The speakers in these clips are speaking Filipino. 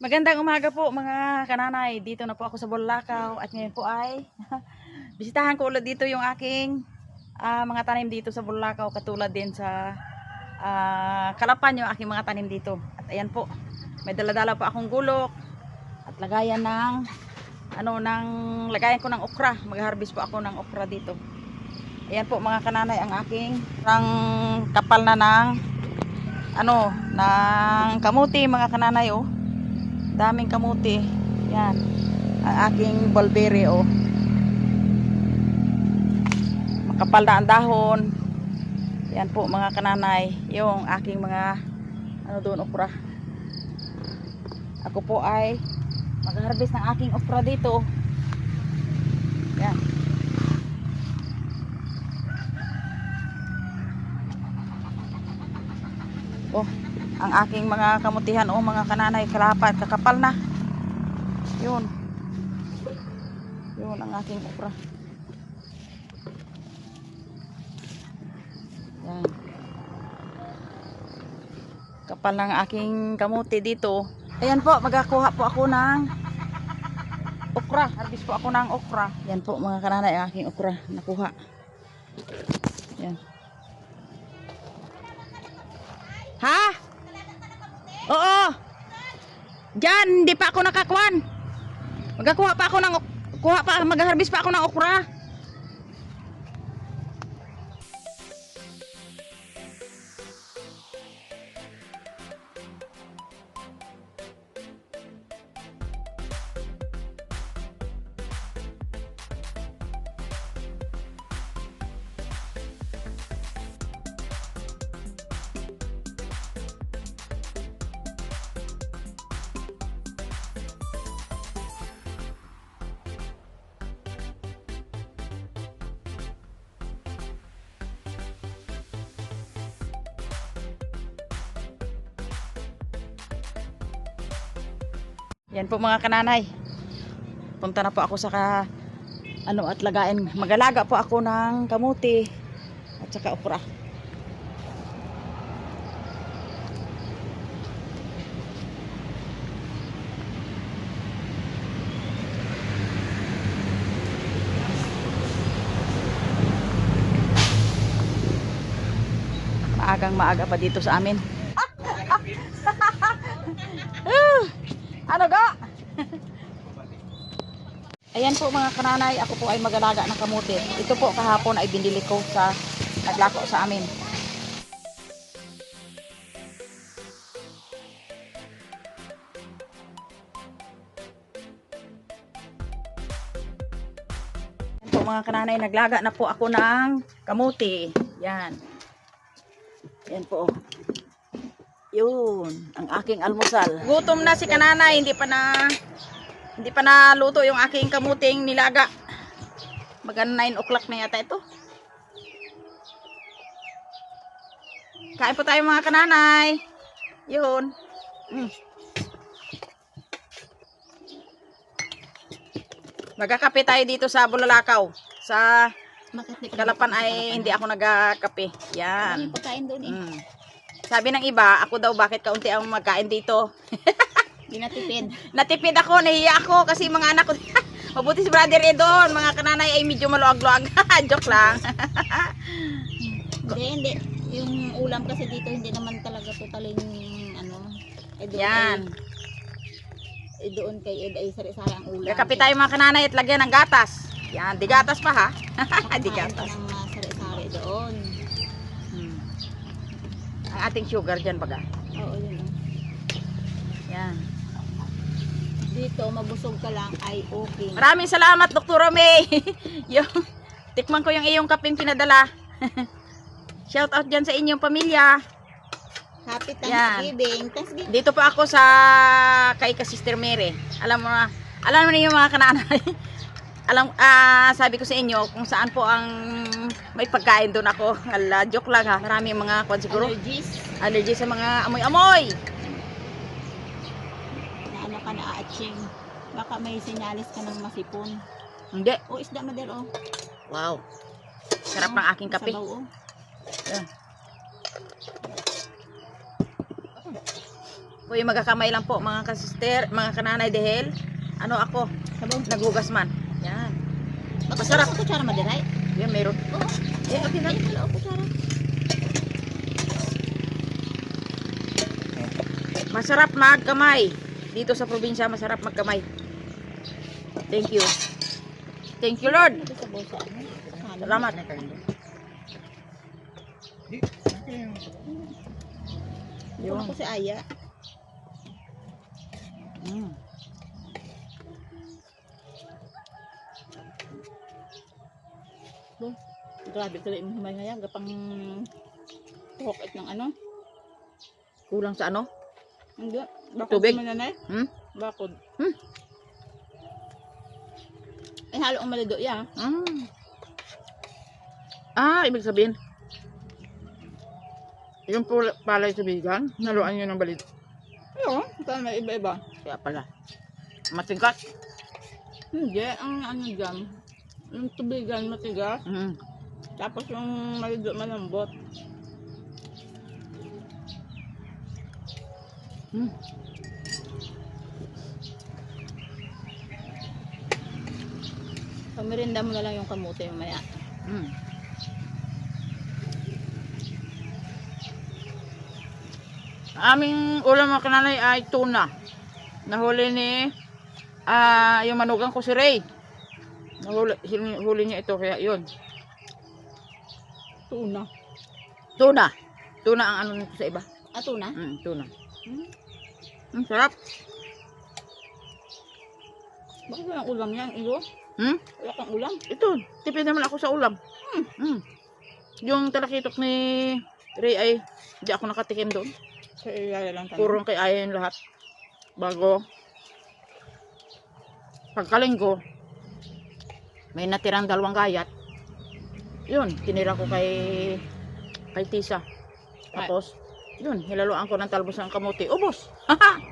Magandang umaga po mga kananay. Dito na po ako sa Bolakaw at ngayon po ay bisitahan ko ulit dito yung aking ah, mga tanim dito sa Bolakaw katulad din sa ah, Kalapan yung aking mga tanim dito. At ayan po, may daladala po akong gulok at lagayan ng ano ng lagayan ko ng okra. Mag-harvest po ako ng okra dito. Ayan po mga kananay ang aking ng kapal na ng ano ng kamuti mga kananay oh daming kamuti. Yan. Ang aking bulberry oh makapal na ang dahon. Yan po mga kananay. Yung aking mga ano doon okra ako po ay mag-harvest ng aking okra dito yan oh ang aking mga kamutihan o mga kananay kalapat kakapal na. Yun. Yun ang aking okra. Yan. Kapal ng aking kamuti dito. Ayan po magakuha po ako ng okra. Harvest po ako ng okra. Yan po mga kananay ang aking okra. Nakuha. Yan. Ha. Diyan, hindi pa ako nakakuan. Magkakuha pa ako ng kuha pa mag-harvest pa ako ng okra. Yan po mga kananay. Punta na po ako sa ka, ano at lagain. Magalaga po ako ng kamuti at saka okra. Maagang maaga pa dito sa amin. Ah, ano ga? Ayan po mga kananay, ako po ay magalaga ng kamuti. Ito po kahapon ay binili ko sa naglako sa amin. Ayan po mga kananay, naglaga na po ako ng kamuti. Yan. Yan po. Yun, ang aking almusal. Gutom na si kananay, hindi pa na hindi pa naluto yung aking kamuting nilaga. Magan 9 o'clock na yata ito. Kain po tayo mga kananay. Yun. Mm. Magkakape tayo dito sa Bulalakaw. Sa Kalapan ay hindi ako nagkakape. Yan. Doon eh? Mm. Sabi ng iba, ako daw bakit kaunti ang magkain dito. Hindi natipid. Natipid ako, nahiya ako kasi mga anak ko, mabuti si brother eh doon, mga kananay ay medyo maluag-luag. Joke lang. Hindi, hindi. Yung ulam kasi dito hindi naman talaga totaling ano. Eh doon Yan. Kay, eh doon kay Ed ay sari-sari ang ulam. Kakapi tayo mga kananay at lagyan ng gatas. Yan, di gatas pa ha. di gatas. ng sari-sari doon. Hmm. Ang ating sugar dyan baga. Oo, yun. Yan. Dito, mabusog ka lang ay okay. Maraming salamat, Dr. May. yung, tikman ko yung iyong kaping pinadala. Shout out dyan sa inyong pamilya. Happy Thanksgiving. Thanksgiving. Dito pa ako sa kay ka Sister Mary. Alam mo na, alam mo na yung mga kananay. alam, ah, sabi ko sa inyo kung saan po ang may pagkain doon ako. Ala, joke lang ha. Maraming mga kwan siguro. Allergies. Allergy sa mga amoy-amoy. Ka na aaching. Baka may sinyalis ka ng masipon. Hindi. O isda mader oh. Wow. Sarap ng aking kape. Sabaw, oh. Yan. Ako yung magakamay lang po, mga kasister, mga kananay dehel. Ano ako? Sabaw. Naghugas man. Yan. Masarap. Ako kutsara madiray. Yan, meron. Oo. Eh, okay na. Wala ako kutsara. Masarap magkamay. Dito sa probinsya, masarap magkamay. Thank you. Thank you, Lord. Salamat. Yun. Ako si Aya. Mm. Grabe ka rin humay ngayon. Gapang tuhok ng ano. Kulang sa ano? Hindi. Bakod Tubig? naman nanay. Hmm? Bakod. Hmm? Eh, halo ang malido ya. Mm. Ah, ibig sabihin, yung palay sa bigan, naluan nyo ng balit. Ayun. Saan may iba-iba. Kaya pala. Matigas. Hindi. Ang ano dyan. Yung tubigan matigas. Mm. Tapos yung malido malambot. Mm. Pamirinda mo na lang yung kamote mamaya. Mm. Aming ulam mga kananay ay tuna. Nahuli ni ah yung manugang ko si Ray. Nahuli huli niya ito kaya yun. Tuna. Tuna. Tuna ang ano nito sa iba. Ah, tuna? Mm, tuna. Hmm. Mm, sarap. Bakit walang ulam yan, Igo? Hmm? Wala kang ulam? Ito, tipid naman ako sa ulam. Hmm. Mm. Yung talakitok ni Ray ay hindi ako nakatikim doon. Sa ilala lang tayo. Puro kay Aya yung lahat. Bago pagkalinggo, may natirang dalawang gayat. Yun, tinira ko kay kay Tisa. Tapos, yun, hilaluan ko ng talbos ng kamuti. Ubos! Haha!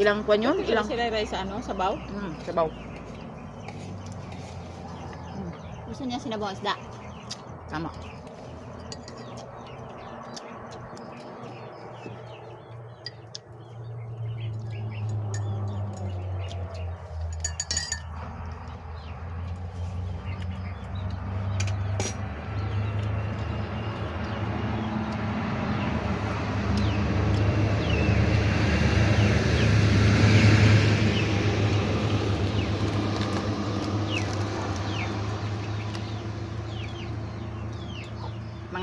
Ilang kwan yun? Ilang sila ray sa ano, sabaw? Hmm, sabaw. Gusto niya sinabawang isda. Tama.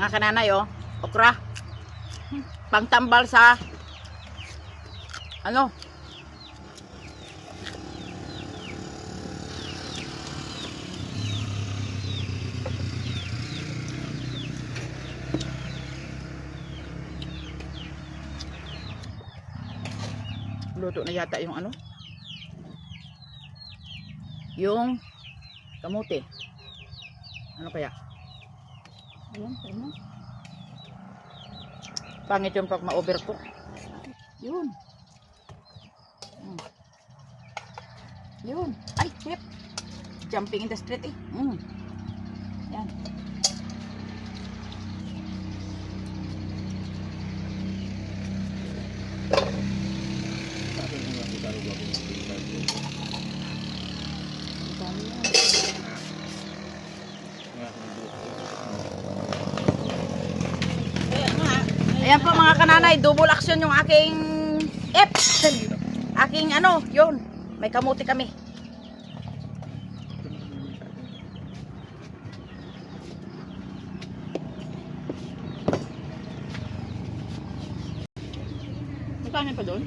Mga kananay, oh. Okra. Pangtambal sa ano? Luto na yata yung ano? Yung kamote. Ano kaya? Ayan, ano? Pangit yung pag ma-overcook. Yun. Mm. Yun. Ay, chef. Jumping in the street eh. Mm. Yan. Ang dami yan. Kaya nga, Ayan po mga kananay, double action yung aking F. Aking ano, yun. May kamuti kami. kanin pa doon?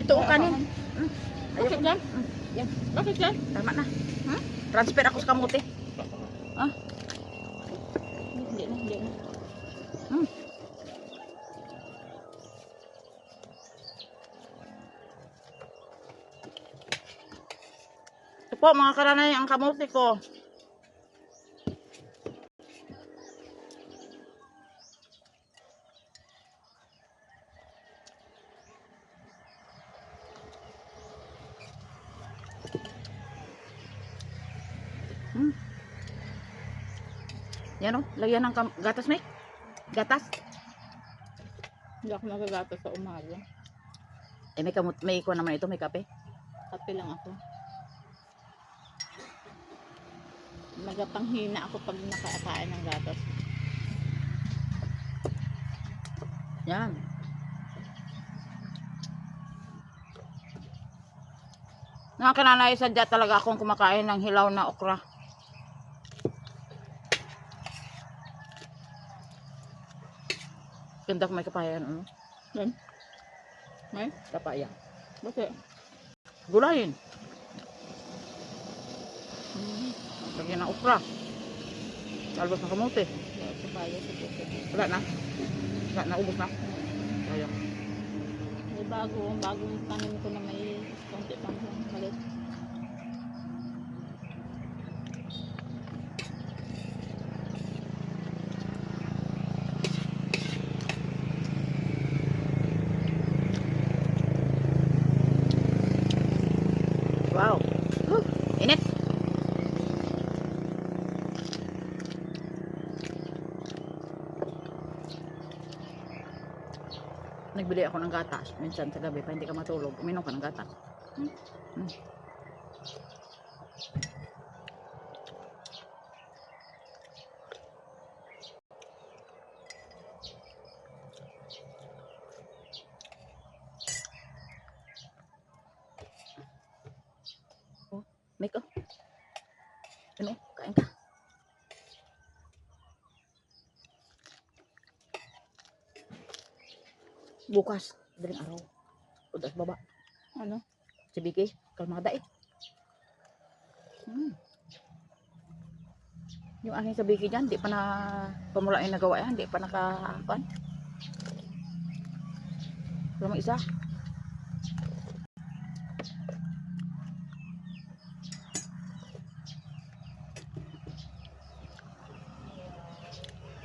Ito o kanin. Mm. Bakit yan? Mm. Yan. Bakit yan? Tama na. Ha? Transfer ako sa kamuti. Ah, Hindi na, hindi na. mm. Po mga kananay, ang kamuti ko. Hmm. Yan o, lagyan ng gatas may. Gatas. Hindi ako nagagatas sa umaga. Eh, may, kamut may ikuha naman ito, may kape. Kape lang ako. Magapanghina ako pag nakakain ng gatas. Yan. Nakakananay sadya talaga akong kumakain ng hilaw na okra. Ganda kung may kapayan, ano? Yan. May? Kapaya. Bakit? Gulayin. Hmm. Lagyan ng okra. Talbos ng kamote. Wala na. Wala na, ubos na. Sayang. May bago, bagong tanim ko na may konti pang malit. Wow. Huh, init. Nagbili ako ng gatas. Minsan sa gabi pa hindi ka matulog. Uminom ka ng gatas. Hmm. Hmm. Make oh. Ano? Kain ka. Bukas. Daling araw. Udas baba. Ano? Si Vicky. Kalmada eh. Hmm. Yung aking sa Vicky dyan, di pa na pamula yung nagawa yan. Di pa nakapan. Wala isa.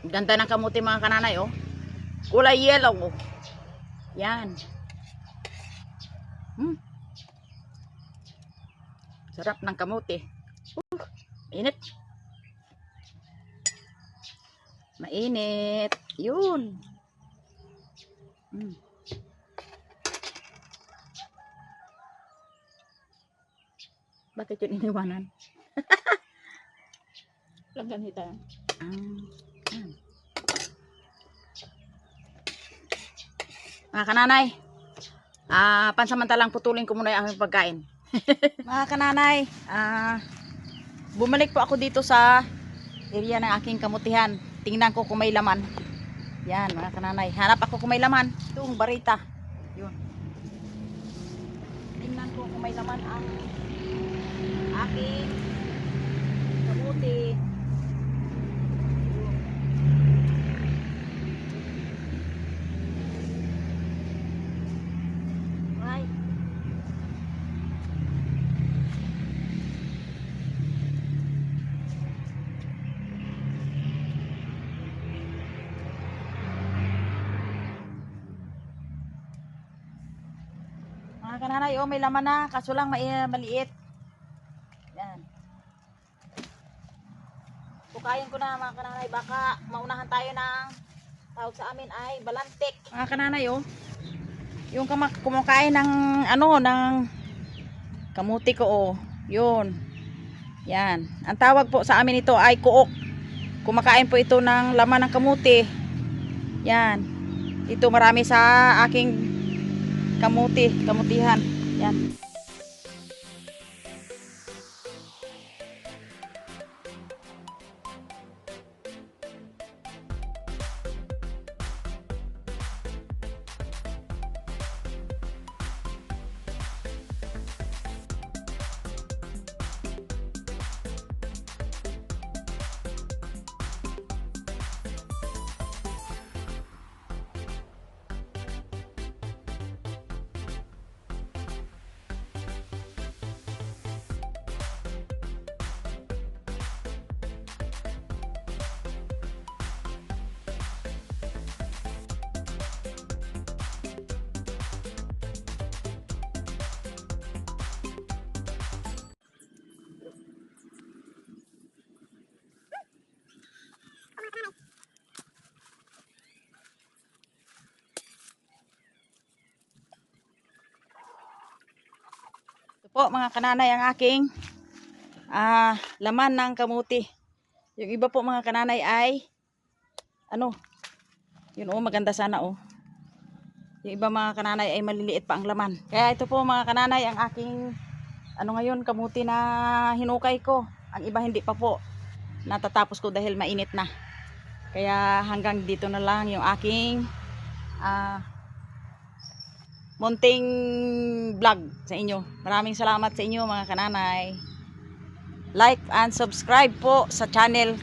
Ganda ng kamuti mga kananay, oh. Kulay yellow, oh. Yan. Hmm. Sarap ng kamuti. Uh, init. Mainit. Yun. Hmm. Bakit yun iniwanan? Lagyan hita. Ah, yan. Mga kananay, ah, pansamantalang putulin ko muna yung aming pagkain. Mga kananay, ah, bumalik po ako dito sa area ng aking kamutihan. Tingnan ko kung may laman. Yan, mga kananay. Hanap ako kung may laman. Itong barita. Yun. Tingnan ko kung may laman ang aking kamuti. Ay. Mga kananay, oh, may laman na. Kaso lang may, maliit. Yan. Pukayin ko na mga kananay. Baka maunahan tayo ng tawag sa amin ay balantik. Mga kananay, oh. Yung kumakain ng ano, ng kamuti ko, oh. Yun. Yan. Ang tawag po sa amin ito ay kuok. Kumakain po ito ng laman ng kamuti. Yan. Ito marami sa aking kamuti, kamutihan. Yan. Po mga kananay ang aking ah, laman ng kamuti. Yung iba po mga kananay ay ano? Yun oh, maganda sana oh. Yung iba mga kananay ay maliliit pa ang laman. Kaya ito po mga kananay ang aking ano ngayon kamuti na hinukay ko. Ang iba hindi pa po. Natatapos ko dahil mainit na. Kaya hanggang dito na lang yung aking ah munting vlog sa inyo. Maraming salamat sa inyo mga kananay. Like and subscribe po sa channel